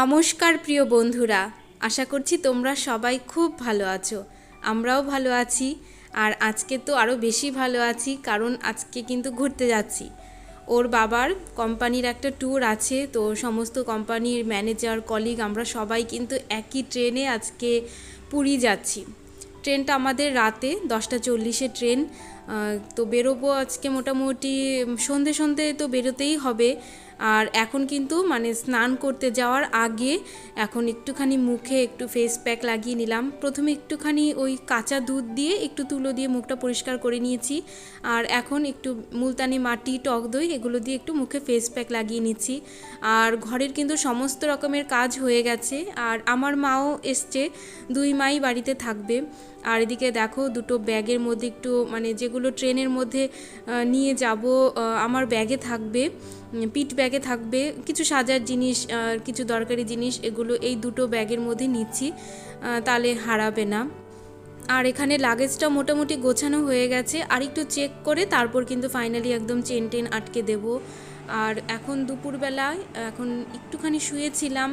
নমস্কার প্রিয় বন্ধুরা, আশা করছি তোমরা সবাই খুব ভালো আছো, আমরাও ভালো আছি, আর আজকে তো আরও বেশি ভালো আছি, কারণ আজকে কিন্তু ঘুরতে যাচ্ছি। ওর বাবার কোম্পানির একটা ট্যুর আছে, তো সমস্ত কোম্পানির ম্যানেজার কলিগ আমরা সবাই কিন্তু একই ট্রেনে আজকে পুরী যাচ্ছি। ট্রেনটা আমাদের রাতে দশটা চল্লিশে ট্রেন তো বেরোবো আজকে মোটামুটি, সন্ধে সন্ধে তো বেরোতেই হবে আর এখন কিন্তু মানে স্নান করতে যাওয়ার আগে এখন একটুখানি মুখে একটু ফেস প্যাক লাগিয়ে নিলাম। প্রথমে একটুখানি ওই কাঁচা দুধ দিয়ে একটু তুলো দিয়ে মুখটা পরিষ্কার করে নিয়েছি। আর এখন একটু মুলতানি মাটি, টক দই এগুলো দিয়ে একটু মুখে ফেস প্যাক লাগিয়ে নিচ্ছি। আর ঘরের কিন্তু সমস্ত রকমের কাজ হয়ে গেছে। আর আমার মাও এসছে, দুই মাই বাড়িতে থাকবে। আর এদিকে দেখো দুটো ব্যাগের মধ্যে একটু মানে যেগুলো ট্রেনের মধ্যে নিয়ে যাব আমার ব্যাগে থাকবে পিঠ ব্যাগে থাকবে, কিছু সাজার জিনিস কিছু দরকারি জিনিস, এগুলো এই দুটো ব্যাগের মধ্যে নিচ্ছি তাহলে হারাবে না। আর এখানে লাগেজটা মোটামুটি গোছানো হয়ে গেছে, আর একটু চেক করে তারপর কিন্তু ফাইনালি একদম চেন টেন আটকে দেব। আর এখন দুপুরবেলায়, এখন একটুখানি শুয়েছিলাম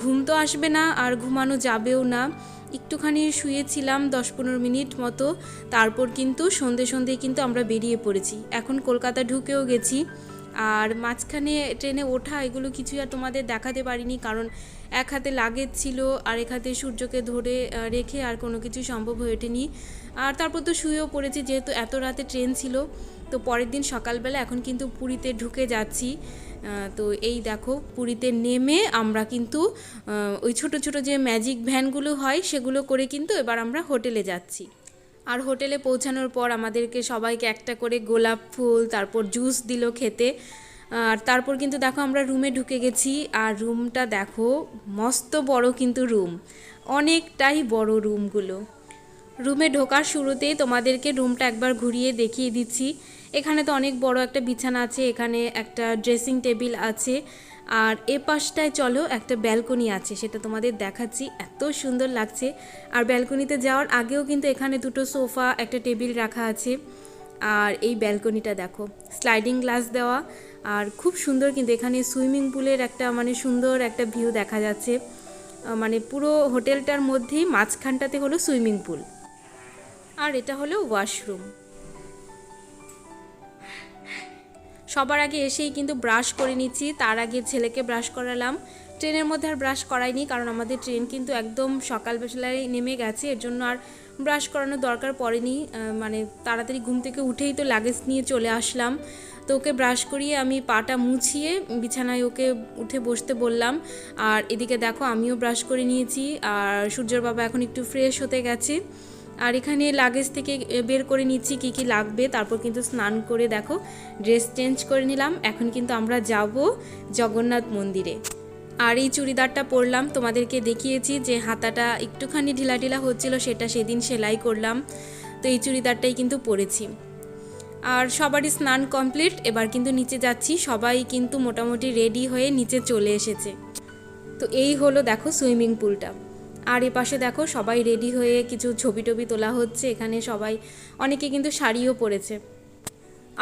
ঘুম তো আসবে না, আর ঘুমানো যাবেও না। একটুখানি শুয়েছিলাম দশ পনেরো মিনিট মতো, তারপর কিন্তু সন্ধে সন্ধে কিন্তু আমরা বেরিয়ে পড়েছি। এখন কলকাতা ঢুকেও গেছি। আর মাঝখানে ট্রেনে ওঠা এগুলো কিছুই আর তোমাদের দেখাতে পারিনি, কারণ এক হাতে লাগেজ ছিল, আর এক হাতে সূর্যকে ধরে রেখে আর কোনো কিছু সম্ভব হয়ে ওঠেনি। আর তারপর তো শুয়েও পড়েছি, যেহেতু এত রাতে ট্রেন ছিল। তো পরের দিন সকালবেলা এখন কিন্তু পুরীতে ঢুকে যাচ্ছি। তো এই দেখো, পুরীতে নেমে আমরা কিন্তু ওই ছোট ছোট যে ম্যাজিক ভ্যানগুলো হয়, সেগুলো করে কিন্তু এবার আমরা হোটেলে যাচ্ছি। আর হোটেলে পৌঁছানোর পর আমাদেরকে সবাইকে একটা করে গোলাপ ফুল, তারপর জুস দিল খেতে। আর তারপর কিন্তু দেখো আমরা রুমে ঢুকে গেছি, আর রুমটা দেখো, মস্ত বড় কিন্তু রুম অনেকটাই বড় রুমগুলো রুমে ঢোকার শুরুতেই তোমাদেরকে রুমটা একবার ঘুরিয়ে দেখিয়ে দিচ্ছি। এখানে তো অনেক বড় একটা বিছানা আছে, এখানে একটা ড্রেসিং টেবিল আছে, আর এ পাশটায় চলো একটা ব্যালকনি আছে, সেটা তোমাদের দেখাচ্ছি, এত সুন্দর লাগছে। আর ব্যালকনিতে যাওয়ার আগেও কিন্তু এখানে দুটো সোফা, একটা টেবিল রাখা আছে। আর এই ব্যালকনিটা দেখো স্লাইডিং গ্লাস দেওয়া, আর খুব সুন্দর কিন্তু এখানে সুইমিং পুলের একটা মানে সুন্দর একটা ভিউ দেখা যাচ্ছে। মানে পুরো হোটেলটার মধ্যেই মাঝখানটাতে হলো সুইমিং পুল আর এটা হলো ওয়াশরুম সবার আগে এসেই কিন্তু ব্রাশ করে নিচ্ছি। তার আগে ছেলেকে ব্রাশ করালাম। ট্রেনের মধ্যে আর ব্রাশ করাইনি, কারণ আমাদের ট্রেন কিন্তু একদম সকালবেলায় নেমে গেছে। এর জন্য আর ব্রাশ করানোর দরকার পড়েনি। মানে তাড়াতাড়ি ঘুম থেকে উঠেই তো লাগেজ নিয়ে চলে আসলাম। তো ওকে ব্রাশ করিয়ে আমি পাটা মুছিয়ে বিছানায় ওকে উঠে বসতে বললাম। আর এদিকে দেখো আমিও ব্রাশ করে নিয়েছি। আর সূর্যর বাবা এখন একটু ফ্রেশ হতে গেছে। আর এখানে লাগেজ থেকে বের করে নিচ্ছি কি কি লাগবে। তারপর কিন্তু স্নান করে দেখো ড্রেস চেঞ্জ করে নিলাম। এখন কিন্তু আমরা যাব জগন্নাথ মন্দিরে। আর এই চুড়িদারটা পরলাম, তোমাদেরকে দেখিয়েছি যে হাতাটা একটুখানি ঢিলা ঢিলা হচ্ছিল, সেটা সেদিন সেলাই করলাম। তো এই চুড়িদারটাই কিন্তু পরেছি। আর সবারই স্নান কমপ্লিট এবার কিন্তু নিচে যাচ্ছি। সবাই কিন্তু মোটামুটি রেডি হয়ে নিচে চলে এসেছে। তো এই হলো দেখো সুইমিং পুলটা আর এ পাশে দেখো সবাই রেডি হয়ে কিছু ছবি টবি তোলা হচ্ছে। এখানে সবাই, অনেকে কিন্তু শাড়িও পরেছে।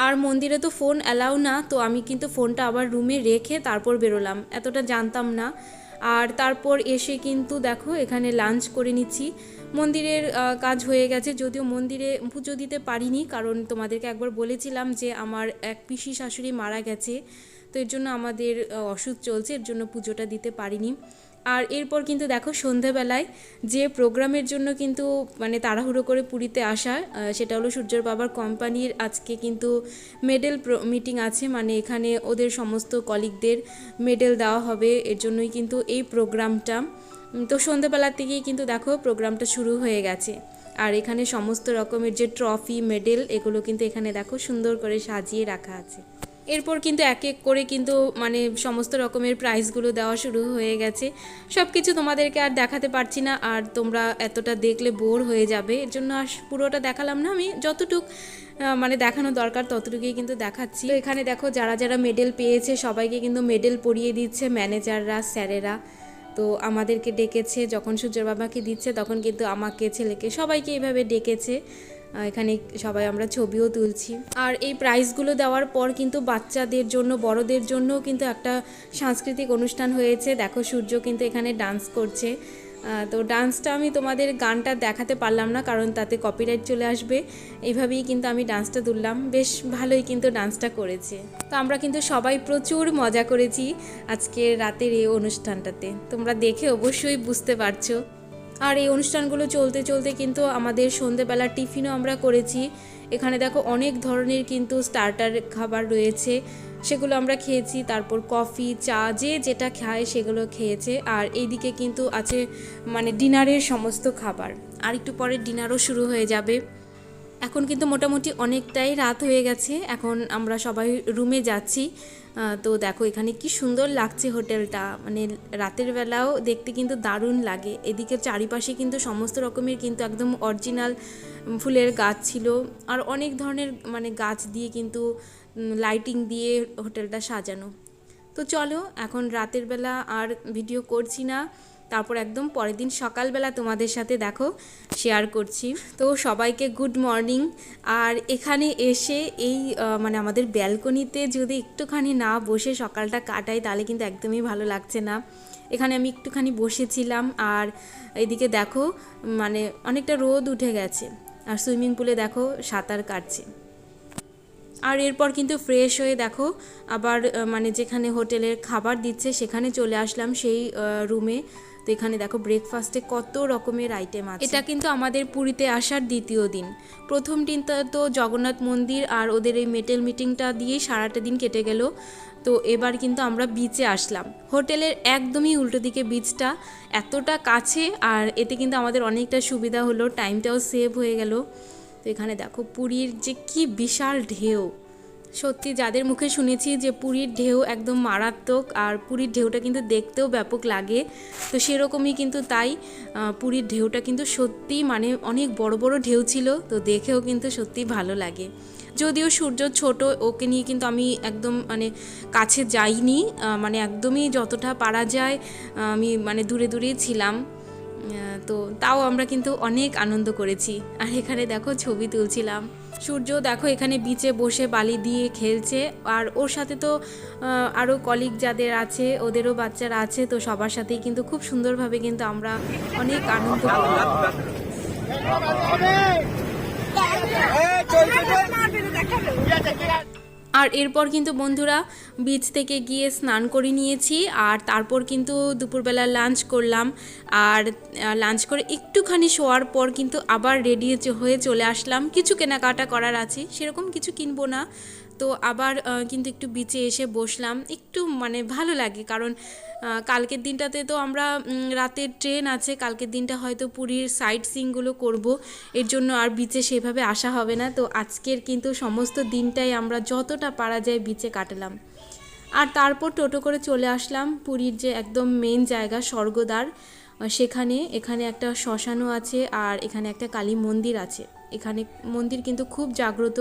আর মন্দিরে তো ফোন অ্যালাউ না, তো আমি কিন্তু ফোনটা আবার রুমে রেখে তারপর বেরোলাম। এতটা জানতাম না। আর তারপর এসে কিন্তু দেখো এখানে লাঞ্চ করে নিচ্ছি। মন্দিরের কাজ হয়ে গেছে। যদিও মন্দিরে পুজো দিতে পারিনি, কারণ তোমাদেরকে একবার বলেছিলাম যে আমার এক পিসি শাশুড়ি মারা গেছে। তো এর জন্য আমাদের অসুখ চলছে, এর জন্য পুজোটা দিতে পারিনি। আর এরপর কিন্তু দেখো সন্ধেবেলায় যে প্রোগ্রামের জন্য কিন্তু মানে তাড়াহুড়ো করে পুরীতে আসা সেটা হলো সূর্যর বাবার কোম্পানির আজকে কিন্তু মেডেল মিটিং আছে। মানে এখানে ওদের সমস্ত কলিগদের মেডেল দেওয়া হবে, এর জন্যই কিন্তু এই প্রোগ্রামটা। তো সন্ধেবেলার থেকেই কিন্তু দেখো প্রোগ্রামটা শুরু হয়ে গেছে। আর এখানে সমস্ত রকমের যে ট্রফি মেডেল এগুলো কিন্তু এখানে দেখো সুন্দর করে সাজিয়ে রাখা আছে। এরপর কিন্তু এক এক করে কিন্তু মানে সমস্ত রকমের প্রাইজগুলো দেওয়া শুরু হয়ে গেছে। সব কিছু তোমাদেরকে আর দেখাতে পারছি না, আর তোমরা এতটা দেখলে বোর হয়ে যাবে। এর জন্য আর পুরোটা দেখালাম না আমি, যতটুক মানে দেখানো দরকার ততটুকুই কিন্তু দেখাচ্ছি। এখানে দেখো, যারা যারা মেডেল পেয়েছে, সবাইকে কিন্তু মেডেল পরিয়ে দিচ্ছে ম্যানেজাররা স্যারেরা। তো আমাদেরকে ডেকেছে, যখন সূর্যের বাবাকে দিচ্ছে, তখন কিন্তু আমাকে, ছেলেকে, সবাইকে এইভাবে ডেকেছে। এখানে সবাই আমরা ছবিও তুলছি। আর এই প্রাইজগুলো দেওয়ার পর কিন্তু বাচ্চাদের জন্য, বড়দের জন্য কিন্তু একটা সাংস্কৃতিক অনুষ্ঠান হয়েছে। দেখো, সূর্য কিন্তু এখানে ডান্স করছে। তো ডান্সটা আমি তোমাদের গানটা দেখাতে পারলাম না, কারণ তাতে কপিরাইট চলে আসবে। এইভাবেই কিন্তু আমি ডান্সটা তুললাম। বেশ ভালোই কিন্তু ডান্সটা করেছে। তো আমরা কিন্তু সবাই প্রচুর মজা করেছি আজকে রাতের এই অনুষ্ঠানটাতে। তোমরা দেখে অবশ্যই বুঝতে পারছ। আর এই অনুষ্ঠানগুলো চলতে চলতে কিন্তু আমাদের সন্ধেবেলা টিফিনও আমরা করেছি। এখানে দেখো অনেক ধরনের কিন্তু স্টার্টার খাবার রয়েছে। সেগুলো আমরা খেয়েছি, তারপর কফি চা, যে যেটা খায় সেগুলো খেয়েছে। আর এইদিকে কিন্তু আছে মানে ডিনারের সমস্ত খাবার। আর একটু পরে ডিনারও শুরু হয়ে যাবে। এখন কিন্তু মোটামুটি অনেকটাই রাত হয়ে গেছে। এখন আমরা সবাই রুমে যাচ্ছি। তো দেখো এখানে কি সুন্দর লাগছে হোটেলটা। মানে রাতের বেলাও দেখতে কিন্তু দারুণ লাগে। এদিকে চারিপাশে কিন্তু সমস্ত রকমের কিন্তু একদম অরিজিনাল ফুলের গাছ ছিল। আর অনেক ধরনের মানে গাছ দিয়ে কিন্তু লাইটিং দিয়ে হোটেলটা সাজানো। তো চলো, এখন রাতের বেলা আর ভিডিও করছি না। তারপর একদম পরের দিন সকালবেলা তোমাদের সাথে দেখো শেয়ার করছি। তো সবাইকে গুড মর্নিং আর এখানে এসে এই মানে আমাদের ব্যালকনিতে যদি একটুখানি না বসে সকালটা কাটাই, তাহলে কিন্তু একদমই ভালো লাগছে না। এখানে আমি একটুখানি বসেছিলাম আর এদিকে দেখো মানে অনেকটা রোদ উঠে গেছে। আর সুইমিং পুলে দেখো, সাঁতার কাটছে। আর এরপর কিন্তু ফ্রেশ হয়ে দেখো, আবার মানে যেখানে হোটেলের খাবার দিচ্ছে, সেখানে চলে আসলাম সেই রুমে তো এখানে দেখো ব্রেকফাস্টে কত রকমের আইটেম আছে। এটা কিন্তু আমাদের পুরীতে আসার দ্বিতীয় দিন। প্রথম দিনটা তো জগন্নাথ মন্দির আর ওদের এই মেটেল মিটিংটা দিয়েই সারাটা দিন কেটে গেল। তো এবার কিন্তু আমরা বিচে আসলাম। হোটেলের একদমই উল্টো দিকে বিচটা এতটা কাছে আর এতে কিন্তু আমাদের অনেকটা সুবিধা হলো টাইমটাও সেভ হয়ে গেল। তো এখানে দেখো পুরীর যে কি বিশাল ঢেউ। সত্যি যাদের মুখে শুনেছি যে পুরীর ঢেউ একদম মারাত্মক আর পুরীর ঢেউটা কিন্তু দেখতেও ব্যাপক লাগে, তো সেরকমই কিন্তু তাই পুরীর ঢেউটা কিন্তু সত্যি মানে অনেক বড় বড় ঢেউ ছিল, তো দেখেও কিন্তু সত্যি ভালো লাগে। যদিও সূর্য ছোট, ওকে নিয়ে কিন্তু আমি একদম মানে কাছে যাইনি মানে একদমই যতটা পারা যায় আমি মানে দূরে দূরেই ছিলাম তো তাও আমরা কিন্তু অনেক আনন্দ করেছি। আর এখানে দেখো ছবি তুলছিলাম। সূর্য দেখো এখানে বিচে বসে বালি দিয়ে খেলছে আর ওর সাথে তো আরও কলিগ যাদের আছে ওদেরও বাচ্চারা আছে তো সবার সাথেই কিন্তু খুব সুন্দরভাবে কিন্তু আমরা অনেক আনন্দ করলাম আর এরপর কিন্তু বন্ধুরা বিচ থেকে গিয়ে স্নান করে নিয়েছি, আর তারপর কিন্তু দুপুরবেলা লাঞ্চ করলাম। আর লাঞ্চ করে একটুখানি শোয়ার পর কিন্তু আবার রেডি হয়ে চলে আসলাম। কিছু কেনাকাটা করার আছে, সেরকম কিছু কিনবো না। তো আবার কিন্তু একটু বিচে এসে বসলাম। একটু মানে ভালো লাগে, কারণ কালকের দিনটাতে তো আমরা রাতের ট্রেন আছে, কালকের দিনটা হয়তো পুরীর সাইট সিনগুলো করব। এর জন্য আর বিচে সেভাবে আসা হবে না। তো আজকের কিন্তু সমস্ত দিনটাই আমরা যতটা পারা যায় বিচে কাটালাম। আর তারপর টোটো করে চলে আসলাম পুরীর যে একদম মেন জায়গা, স্বর্গদ্বার। সেখানে, এখানে একটা শ্মশানও আছে আর এখানে একটা কালী মন্দির আছে। এখানে মন্দির কিন্তু খুব জাগ্রত।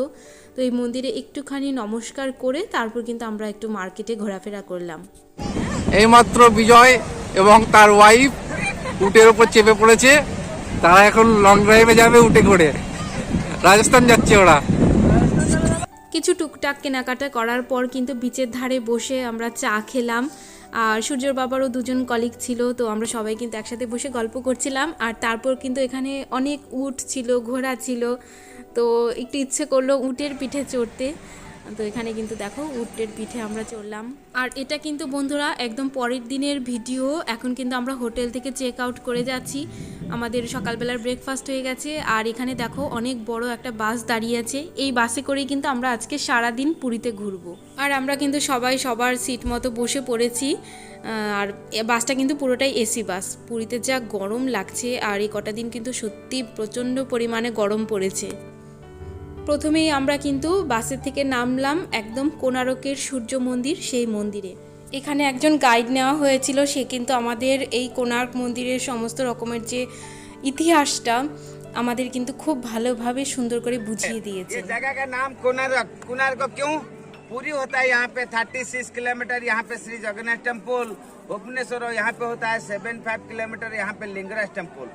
তো এই মন্দিরে একটুখানি নমস্কার করে তারপর কিন্তু আমরা একটু মার্কেটে ঘোরাফেরা করলাম। এইমাত্র বিজয় এবং তার ওয়াইফ উটের উপর চেপে পড়েছে। তারা এখন লং ড্রাইভে যাবে উটে করে রাজস্থান যাচ্ছে ওরা। কিছু টুকটাক কেনাকাটা করার পর কিন্তু বিচের ধারে বসে আমরা চা খেলাম। আর সূর্যর বাবারও দুজন কলিগ ছিল, তো আমরা সবাই কিন্তু একসাথে বসে গল্প করছিলাম। আর তারপর কিন্তু এখানে অনেক উট ছিল, ঘোড়া ছিল, তো একটু ইচ্ছে করল উটের পিঠে চড়তে। তো এখানে কিন্তু দেখো উটের পিঠে আমরা চড়লাম আর এটা কিন্তু বন্ধুরা একদম পরের দিনের ভিডিও। এখন কিন্তু আমরা হোটেল থেকে চেক আউট করে যাচ্ছি। আমাদের সকালবেলার ব্রেকফাস্ট হয়ে গেছে। আর এখানে দেখো অনেক বড় একটা বাস দাঁড়িয়ে আছে। এই বাসে করেই কিন্তু আমরা আজকে সারা দিন পুরীতে ঘুরবো। আর আমরা কিন্তু সবাই সবার সিট মতো বসে পড়েছি। আর বাসটা কিন্তু পুরোটাই এসি বাস পুরীতে যা গরম লাগছে। আর এই কটা দিন কিন্তু সত্যি প্রচণ্ড পরিমাণে গরম পড়েছে। প্রথমেই আমরা কিন্তু বাসের থেকে নামলাম একদম কোনারকের সূর্য মন্দির সেই মন্দিরে এখানে একজন গাইড নেওয়া হয়েছিল সে কিন্তু আমাদের এই কোণার্ক মন্দিরের সমস্ত রকমের যে ইতিহাসটা আমাদের কিন্তু খুব ভালোভাবে সুন্দর করে বুঝিয়ে দিয়েছে ये जगह का नाम कोनार्क कोनार्क क्यों पूरी होता है यहाँ पे 36 किलोमीटर यहाँ पे श्री जगन्नाथ टेम्पल भुवनेश्वर यहाँ पे होता है 75 किलोमीटर यहाँ पे लिंगराज टेम्पल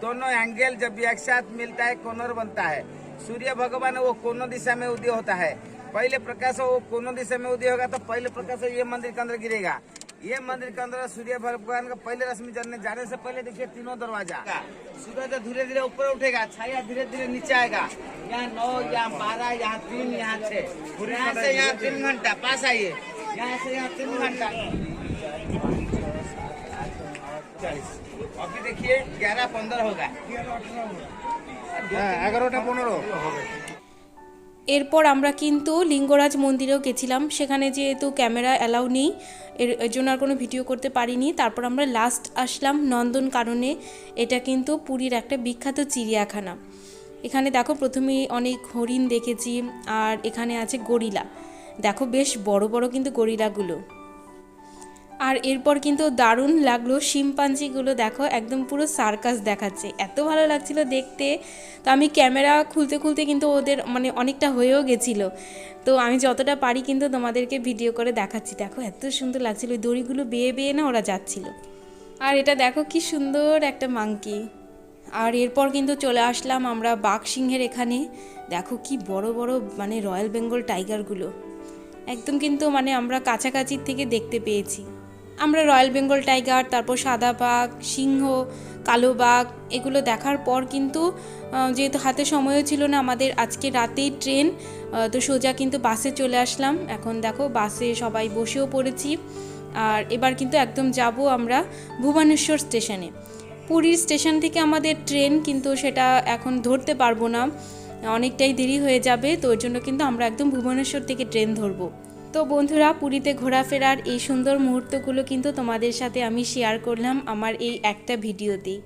दोनों एंगल जब एक साथ मिलता है कोनर बनता है सूर्य भगवान वो कोनो दिशा में उदय होता है? पहले प्रकाश वो कोनो दिशा में उदय होगा तो पहले प्रकाश ये मंदिर के अंदर गिरेगा। ये मंदिर के अंदर सूर्य भगवान का पहले रश्मि जलने जाने से पहले देखिए तीनों दरवाज़ा। सूरज धीरे धीरे ऊपर उठेगा, छाया धीरे धीरे नीचे आएगा। यहाँ नौ, यहाँ बारह, यहाँ तीन, यहाँ छह। यहाँ से यहाँ तीन घंटा, पास आइए। यहाँ से यहाँ तीन घंटा। अभी देखिए ग्यारह पंद्रह होगा হ্যাঁ এগারোটা পনেরো এরপর আমরা কিন্তু লিঙ্গরাজ মন্দিরেও গেছিলাম সেখানে যেহেতু ক্যামেরা অ্যালাউ নেই এর এর জন্য আর কোনো ভিডিও করতে পারিনি তারপর আমরা লাস্ট আসলাম নন্দন কারণে এটা কিন্তু পুরীর একটা বিখ্যাত চিড়িয়াখানা এখানে দেখো প্রথমেই অনেক হরিণ দেখেছি আর এখানে আছে গরিলা দেখো বেশ বড় বড় কিন্তু গরিলাগুলো আর এরপর কিন্তু দারুণ লাগল শিম্পাঞ্জিগুলো, দেখো একদম পুরো সার্কাস দেখাচ্ছে। এত ভালো লাগছিল দেখতে। তো আমি ক্যামেরা খুলতে খুলতে কিন্তু ওদের মানে অনেকটা হয়েও গেছিল। তো আমি যতটা পারি কিন্তু তোমাদেরকে ভিডিও করে দেখাচ্ছি। দেখো এত সুন্দর লাগছিল ওই দড়িগুলো বেয়ে বেয়ে না ওরা যাচ্ছিল। আর এটা দেখো কি সুন্দর একটা মাংকি। আর এরপর কিন্তু চলে আসলাম আমরা বাঘ সিংহের এখানে। দেখো কি বড় বড় মানে রয়্যাল বেঙ্গল টাইগারগুলো। একদম কিন্তু মানে আমরা কাছাকাছির থেকে দেখতে পেয়েছি। আমরা রয়্যাল বেঙ্গল টাইগার, তারপর সাদা বাঘ, সিংহ, কালো বাঘ, এগুলো দেখার পর কিন্তু যেহেতু হাতে সময়ও ছিল না আমাদের আজকে রাতেই ট্রেন তো সোজা কিন্তু বাসে চলে আসলাম। এখন দেখো বাসে সবাই বসেও পড়েছি। আর এবার কিন্তু একদম যাব আমরা ভুবনেশ্বর স্টেশনে। পুরীর স্টেশন থেকে আমাদের ট্রেন কিন্তু সেটা এখন ধরতে পারব না। অনেকটাই দেরি হয়ে যাবে, তো ওর জন্য কিন্তু আমরা একদম ভুবনেশ্বর থেকে ট্রেন ধরবো। তো বন্ধুরা, পুরীতে ঘোরাফেরার এই সুন্দর মুহূর্তগুলো কিন্তু তোমাদের সাথে আমি শেয়ার করলাম আমার এই একটা ভিডিওতেই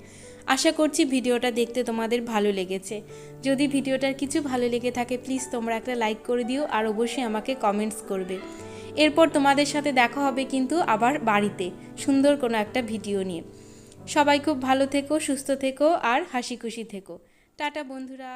আশা করছি ভিডিওটা দেখতে তোমাদের ভালো লেগেছে। যদি ভিডিওটার কিছু ভালো লেগে থাকে প্লিজ তোমরা একটা লাইক করে দিও আর অবশ্যই আমাকে কমেন্টস করবে। এরপর তোমাদের সাথে দেখা হবে কিন্তু আবার বাড়িতে, সুন্দর কোনো একটা ভিডিও নিয়ে। সবাই খুব ভালো থেকো, সুস্থ থেকো আর হাসি খুশি থেকো। টাটা বন্ধুরা।